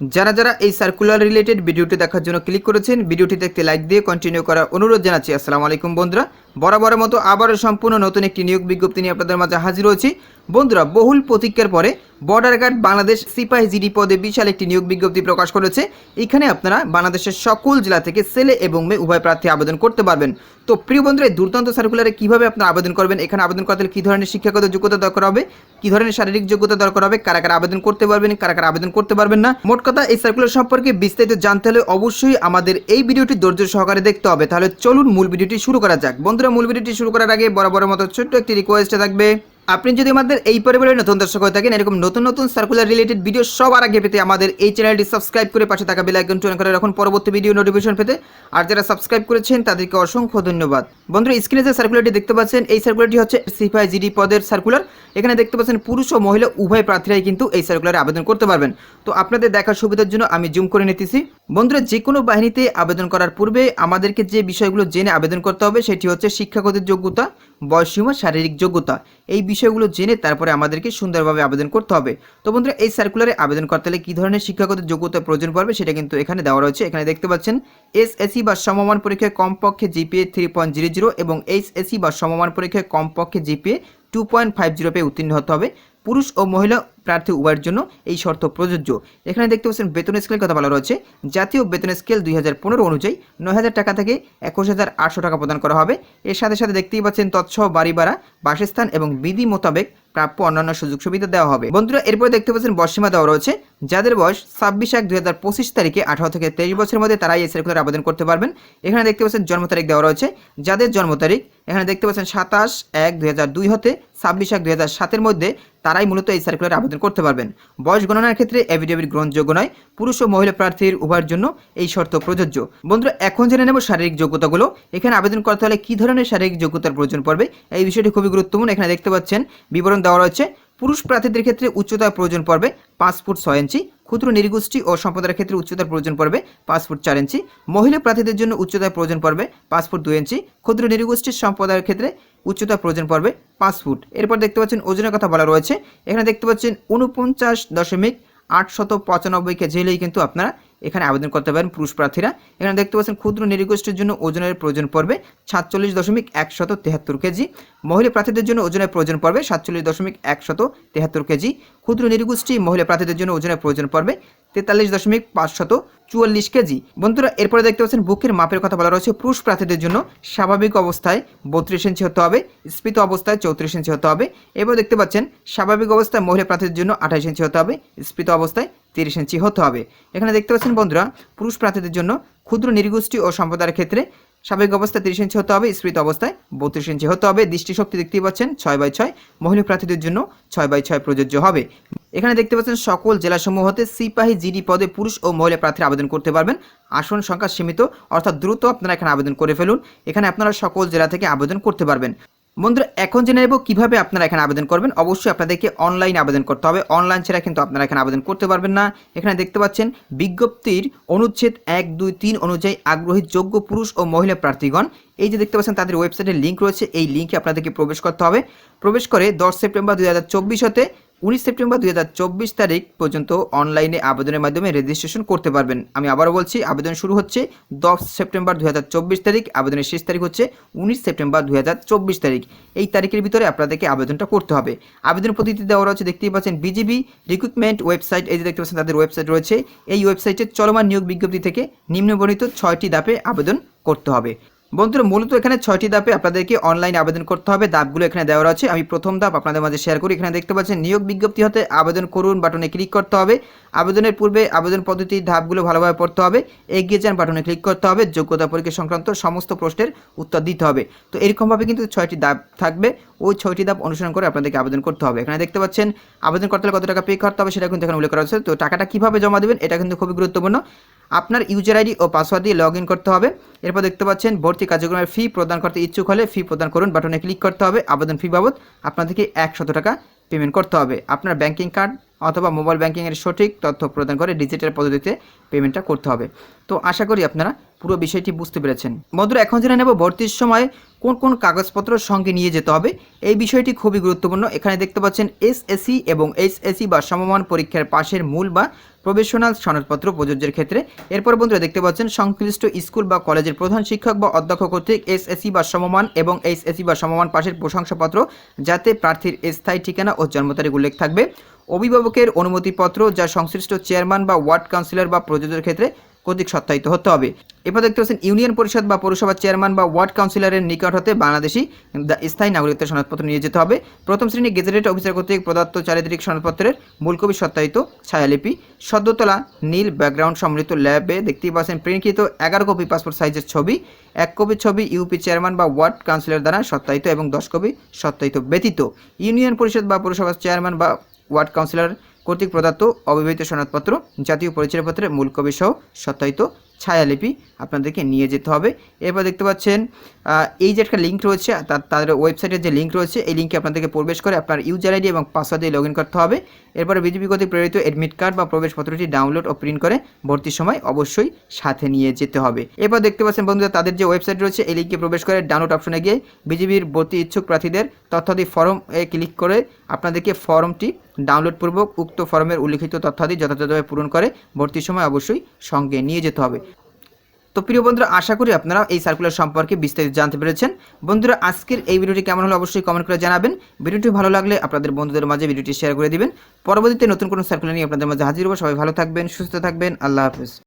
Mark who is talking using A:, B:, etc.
A: যারা যারা এই সার্কুলার রিলেটেড ভিডিওটি দেখার জন্য ক্লিক করেছেন ভিডিওটি দেখতে লাইক দিয়ে কন্টিনিউ করার অনুরোধ জানাচ্ছি। আসসালামু আলাইকুম বন্ধুরা। বরাবরের মতো আবারও সম্পূর্ণ নতুন একটি নিয়োগ বিজ্ঞপ্তি নিয়ে আপনাদের মাঝে হাজির হয়েছি। বন্ধুরা, বহুল প্রতীক্ষার পরে বর্ডার গার্ড বাংলাদেশ সিপাহি জিডি পদে বিশাল একটি নিয়োগ বিজ্ঞপ্তি প্রকাশ করেছে। এখানে আপনারা বাংলাদেশের সকল জেলা থেকে ছেলে এবং মেয়ে উভয় প্রার্থী আবেদন করতে পারবেন। তো প্রিয় বন্ধুরা, এই দুর্দান্ত সার্কুলারে কীভাবে আপনারা আবেদন করবেন? এখানে আবেদন করতে কী ধরনের শিক্ষাগত যোগ্যতা দরকার হবে? কী ধরনের শারীরিক যোগ্যতা দরকার হবে? কারা কারা আবেদন করতে পারবেন, কারা কারা আবেদন করতে পারবেন না? মোট কথা, এই সার্কুলার সম্পর্কে বিস্তারিত জানতে হলে অবশ্যই আমাদের এই ভিডিওটি ধৈর্য সহকারে দেখতে হবে। তাহলে চলুন মূল ভিডিওটি শুরু করা যাক। বন্ধুরা মূল ভিডিওটি শুরু করার আগে বরাবরের মতো ছোট্ট একটি রিকোয়েস্টে থাকবে। আপনি যদি আমাদের এই পরিবারের নতুন দর্শক হয়ে থাকেন, এরকম নতুন নতুন সার্কুলার রিলেটেড ভিডিও সবার আগে পেতে আমাদের এই চ্যানেলটি সাবস্ক্রাইব করে পাশে থাকা বেল আইকনটি করে রাখুন পরবর্তী ভিডিও নোটিফিকেশন পেতে। আর যারা সাবস্ক্রাইব করেছেন, তাদেরকে অসংখ্য ধন্যবাদ। বন্ধুরা স্ক্রিনে যে সার্কুলারটি দেখতে পাচ্ছেন, এই সার্কুলারটি হচ্ছে সিপাই জিডি পদের সার্কুলার এখানে দেখতে পাচ্ছেন পুরুষ ও মহিলা, উভয় প্রার্থীরাই কিন্তু এই সার্কুলারে আবেদন করতে পারবেন। তো আপনাদের দেখার সুবিধার জন্য আমি জুম করে নিতেছি। বন্ধুরা যে কোনো বাহিনীতে আবেদন করার পূর্বে আমাদেরকে যে বিষয়গুলো জেনে আবেদন করতে হবে, সেটি হচ্ছে শিক্ষাগত যোগ্যতা বয়সীমা শারীরিক যোগ্যতা। এই বিষয়গুলো জেনে তারপরে আমাদেরকে সুন্দরভাবে আবেদন করতে হবে। তো বন্ধুরা, এই সার্কুলারে আবেদন করতে হলে কী ধরনের শিক্ষাগত যোগ্যতা প্রয়োজন পড়বে সেটা কিন্তু এখানে দেওয়া রয়েছে। এখানে দেখতে পাচ্ছেন এসএসসি বা সমমান পরীক্ষায় কমপক্ষে জিপিএ থ্রি পয়েন্ট জিরো এবং এইচএসসি বা সমমান পরীক্ষায় কমপক্ষে GPA two point five zero পেয়ে উত্তীর্ণ হতে হবে। পুরুষ ও মহিলা প্রার্থী উভয়ের জন্য এই শর্ত প্রযোজ্য। এখানে দেখতে পাচ্ছেন বেতন স্কেলের কথা বলা রয়েছে। জাতীয় বেতন স্কেল দুই হাজার পনেরো অনুযায়ী নয় হাজার টাকা থেকে একুশ হাজার আটশো টাকা প্রদান করা হবে। এর সাথে সাথে দেখতেই পাচ্ছেন তৎসহ বাড়ি ভাড়া বাসস্থান এবং বিধি মোতাবেক প্রাপ্য অন্যান্য সুযোগ সুবিধা দেওয়া হবে। বন্ধুরা, এরপরে দেখতে পাচ্ছেন বয়সীমা দেওয়া রয়েছে। যাদের বয়স ছাব্বিশ এক দুই হাজার পঁচিশ তারিখে আঠারো থেকে তেইশ বছরের মধ্যে তারাই এই সার্কুলার আবেদন করতে পারবেন। এখানে দেখতে পাচ্ছেন জন্ম তারিখ দেওয়া রয়েছে। যাদের জন্ম তারিখ এখানে দেখতে পাচ্ছেন সাতাশ এক দুই হতে ছাব্বিশ এক দুই সাতের মধ্যে তারাই মূলত এই সার্কুলারে আবেদন করতে পারবেন। বয়স গণনার ক্ষেত্রে এভিডেভিট গ্রহণযোগ্য নয়, পুরুষ ও মহিলা প্রার্থীর উভয়ের জন্য এই শর্ত প্রযোজ্য। বন্ধুরা, এখন জেনে নেব শারীরিক যোগ্যতাগুলো। এখানে আবেদন করতে হলে কী ধরনের শারীরিক যোগ্যতার প্রয়োজন পড়বে? এই বিষয়টি খুবই গুরুত্বপূর্ণ। এখানে দেখতে পাচ্ছেন বিবরণ দেওয়া রয়েছে পুরুষ প্রার্থীদের ক্ষেত্রে উচ্চতার প্রয়োজন পড়বে পাঁচ ফুট ছয় ইঞ্চি, ক্ষুদ্র নির্গোষ্ঠী ও সম্প্রদায়ের ক্ষেত্রে উচ্চতার প্রয়োজন পড়বে পাঁচ ফুট চার ইঞ্চি, মহিলা প্রার্থীদের জন্য উচ্চতার প্রয়োজন পড়বে পাঁচ ফুট দুই ইঞ্চি, ক্ষুদ্র নির্গোষ্ঠীর সম্প্রদায়ের ক্ষেত্রে উচ্চতার প্রয়োজন পড়বে পাঁচ ফুট। এরপর দেখতে পাচ্ছেন ওজনের কথা বলা রয়েছে। এখানে দেখতে পাচ্ছেন উনপঞ্চাশ দশমিক আটশত পঁচানব্বই কেজি হলেই কিন্তু আপনারা এখানে আবেদন করতে পারেন পুরুষ প্রার্থীরা। এখানে দেখতে পাচ্ছেন ক্ষুদ্র নিরগোষ্ঠীর জন্য ওজনের প্রয়োজন পড়বে সাতচল্লিশ দশমিক একশত তেহাত্তর কেজি। মহিলা প্রার্থীদের জন্য ওজনের প্রয়োজন পড়বে সাতচল্লিশ দশমিক একশত তেহাত্তর কেজি। ক্ষুদ্র নিরগোষ্ঠী মহিলা প্রার্থীদের জন্য ওজনের প্রয়োজন পড়বে তেতাল্লিশ দশমিক পাঁচশত চুয়াল্লিশ কেজি। বন্ধুরা, এরপরে দেখতে পাচ্ছেন বুকের মাপের কথা বলা রয়েছে। পুরুষ প্রার্থীদের জন্য স্বাভাবিক অবস্থায় বত্রিশ ইঞ্চি হতে হবে, স্ফীত অবস্থায় চৌত্রিশ ইঞ্চি হতে হবে। এবার দেখতে পাচ্ছেন স্বাভাবিক অবস্থায় মহিলা প্রার্থীদের জন্য আঠাশ ইঞ্চি হতে হবে, স্ফীত অবস্থায় তিরিশ ইঞ্চি হতে হবে। এখানে দেখতে পাচ্ছেন বন্ধুরা, পুরুষ প্রার্থীদের জন্য ক্ষুদ্র নির্গোষ্ঠী ও সম্প্রদায়ের ক্ষেত্রে স্বাভাবিক অবস্থায় তিরিশ ইঞ্চি হতে হবে স্ফীত অবস্থায় বত্রিশ ইঞ্চি হতে হবে। দৃষ্টিশক্তি দেখতেই পাচ্ছেন, ছয় বাই ছয়। মহিলা প্রার্থীদের জন্য ছয় বাই ছয় প্রযোজ্য হবে। এখানে দেখতে পাচ্ছেন সকল জেলাসমূহ হতে সিপাহী, জিডি পদে পুরুষ ও মহিলা প্রার্থীরা আবেদন করতে পারবেন। আসন সংখ্যা সীমিত, অর্থাৎ দ্রুত আপনারা এখানে আবেদন করে ফেলুন। এখানে আপনারা সকল জেলা থেকে আবেদন করতে পারবেন। বন্ধুরা, এখন জেনে নেব কীভাবে আপনারা এখানে আবেদন করবেন। অবশ্যই আপনাদেরকে অনলাইন আবেদন করতে হবে। অনলাইন ছাড়া কিন্তু আপনারা এখানে আবেদন করতে পারবেন না। এখানে দেখতে পাচ্ছেন, বিজ্ঞপ্তির অনুচ্ছেদ এক, দুই, তিন অনুযায়ী আগ্রহী যোগ্য পুরুষ ও মহিলা প্রার্থীগণ। এই যে দেখতে পাচ্ছেন, তাদের ওয়েবসাইটের লিঙ্ক রয়েছে। এই লিঙ্কে আপনাদেরকে প্রবেশ করতে হবে। প্রবেশ করে দশ সেপ্টেম্বর দু হাজার চব্বিশ হতে উনিশ সেপ্টেম্বর দুই হাজার চব্বিশ তারিখ পর্যন্ত অনলাইনে আবেদনের মাধ্যমে রেজিস্ট্রেশন করতে পারবেন। আমি আবারও বলছি, আবেদন শুরু হচ্ছে দশ সেপ্টেম্বর দুই হাজার চব্বিশ তারিখ, আবেদনের শেষ তারিখ হচ্ছে উনিশ সেপ্টেম্বর দুই হাজার চব্বিশ তারিখ। এই তারিখের ভিতরে আপনাদেরকে আবেদনটা করতে হবে। আবেদন পদ্ধতি দেওয়া রয়েছে, দেখতেই পাচ্ছেন বিজিবি রিক্রুটমেন্ট ওয়েবসাইট এই যে দেখতে পাচ্ছেন, তাদের ওয়েবসাইট রয়েছে। এই ওয়েবসাইটে চলমান নিয়োগ বিজ্ঞপ্তি থেকে নিম্নবর্ণিত ছয়টি ধাপে আবেদন করতে হবে। বন্ধুরা, মূলত এখানে ছয়টি ধাপে আপনাদেরকে অনলাইন আবেদন করতে হবে। ধাপগুলো এখানে দেওয়া আছে আমি প্রথম ধাপ আপনাদের মাঝে শেয়ার করি। এখানে দেখতে পাচ্ছেন, নিয়োগ বিজ্ঞপ্তি হতে আবেদন করুন বাটনে ক্লিক করতে হবে। আবেদনের পূর্বে আবেদন পদ্ধতির ধাপগুলো ভালোভাবে পড়তে হবে। এগিয়ে যান বাটনে ক্লিক করতে হবে। যোগ্যতা পরীক্ষা সংক্রান্ত সমস্ত প্রশ্নের উত্তর দিতে হবে। তো এরকমভাবে কিন্তু ছয়টি ধাপ থাকবে। ওই ছয়টি ধাপ অনুসরণ করে আপনাদেরকে আবেদন করতে হবে। এখানে দেখতে পাচ্ছেন, আবেদন করতে হলে কত টাকা পে করতে হবে সেটা কিন্তু এখানে উল্লেখ করা হচ্ছে তো টাকাটা কীভাবে জমা দেবেন, এটা কিন্তু খুবই গুরুত্বপূর্ণ। আপনার ইউজার আইডি ও পাসওয়ার্ড দিয়ে লগ ইন করতে হবে। এরপর দেখতে পাচ্ছেন, ভর্তি কার্যক্রমের ফি প্রদান করতে ইচ্ছুক হলে ফি প্রদান করুন। বাটনে ক্লিক করতে হবে। আবেদন ফি বাবদ আপনাদেরকে একশত টাকা পেমেন্ট করতে হবে। আপনার ব্যাঙ্কিং কার্ড অথবা মোবাইল ব্যাঙ্কিংয়ের সঠিক তথ্য প্রদান করে ডিজিটাল পদ্ধতিতে পেমেন্টটা করতে হবে। তো আশা করি আপনারা পুরো বিষয়টি বুঝতে পেরেছেন। বন্ধুরা, এখন জেনে নেব ভর্তির সময় কোন কোন কাগজপত্র সঙ্গে নিয়ে যেতে হবে। এই বিষয়টি খুবই গুরুত্বপূর্ণ। এখানে দেখতে পাচ্ছেন এসএসসি এবং এইচএসসি বা সমমান পরীক্ষার পাশের মূল বা প্রফেশনাল সনদপত্র প্রযোজ্যের ক্ষেত্রে। এরপর বন্ধুরা, দেখতে পাচ্ছেন সংশ্লিষ্ট স্কুল বা কলেজের প্রধান শিক্ষক বা অধ্যক্ষ কর্তৃক এসএসসি বা সমমান এবং এইচএসসি বা সমমান পাশের প্রশংসাপত্র যাতে প্রার্থীর স্থায়ী ঠিকানা ও জন্ম তারিখ উল্লেখ থাকবে। অভিভাবকের অনুমতিপত্র যা সংশ্লিষ্ট চেয়ারম্যান বা ওয়ার্ড কাউন্সিলর বা প্রযোজ্যের ক্ষেত্রে কর্তৃক সত্যায়িত হতে হবে। এরপর দেখতে পাচ্ছেন, ইউনিয়ন পরিষদ বা পৌরসভার চেয়ারম্যান বা ওয়ার্ড কাউন্সিলরের নিকট হতে বাংলাদেশি স্থায়ী নাগরিকত্বের সনদপত্র নিয়ে যেতে হবে। প্রথম শ্রেণি গেজেটেড অফিসার কর্তৃক প্রদত্ত চারিত্রিক সনদপত্রের মূল কপি সত্যায়িত ছায়ালিপি। সদ্যতলা নীল ব্যাকগ্রাউন্ড সম্মিলিত ল্যাবে দেখতেই পাচ্ছেন, প্রিন্টকৃত এগারো কপি পাসপোর্ট সাইজের ছবি, এক কপি ছবি ইউপি চেয়ারম্যান বা ওয়ার্ড কাউন্সিলর দ্বারা সত্যায়িত এবং দশ কপি সত্যায়িত ব্যতীত। ইউনিয়ন পরিষদ বা পৌরসভার চেয়ারম্যান বা ওয়ার্ড কাউন্সিলর কর্তৃক প্রদত্ত অবিবাহিত সনদপত্র, জাতীয় পরিচয়পত্রের মূল কপি সহ সত্যায়িত ছায়ালিপি আপনাদেরকে নিয়ে যেতে হবে। এরপর দেখতে পাচ্ছেন এই যে একটা লিঙ্ক রয়েছে তাদের ওয়েবসাইটের যে লিঙ্ক রয়েছে, এই লিঙ্কে আপনাদেরকে প্রবেশ করে আপনার ইউজার আইডি এবং পাসওয়ার্ড দিয়ে লগ করতে হবে। এরপরে বিজেপি কর্তৃক প্রেরিত এডমিট কার্ড বা প্রবেশপত্রটি ডাউনলোড ও প্রিন্ট করে ভর্তির সময় অবশ্যই সাথে নিয়ে যেতে হবে। এরপর দেখতে পাচ্ছেন বন্ধুরা, তাদের যে ওয়েবসাইট রয়েছে, এই লিঙ্কে প্রবেশ করে ডাউনলোড অপশনে গিয়ে বিজেপির ভর্তি ইচ্ছুক প্রার্থীদের তথ্যাদি ফর্ম এ ক্লিক করে আপনাদেরকে ফর্মটি ডাউনলোড পূর্বক উক্ত ফর্মের উল্লিখিত তথ্যাদি যথাযথভাবে পূরণ করে ভর্তির সময় অবশ্যই সঙ্গে নিয়ে যেতে হবে। তো প্রিয় বন্ধুরা, আশা করি আপনারা এই সার্কুলার সম্পর্কে বিস্তারিত জানতে পেরেছেন। বন্ধুরা, আজকের এই ভিডিওটি কেমন হলো অবশ্যই কমেন্ট করে জানাবেন। ভিডিওটি ভালো লাগলে আপনাদের বন্ধুদের মাঝে ভিডিওটি শেয়ার করে দিবেন। পরবর্তীতে নতুন কোনো সার্কুলার নিয়ে আপনাদের মাঝে হাজির হব। সবাই ভালো থাকবেন, সুস্থ থাকবেন। আল্লাহ হাফেজ।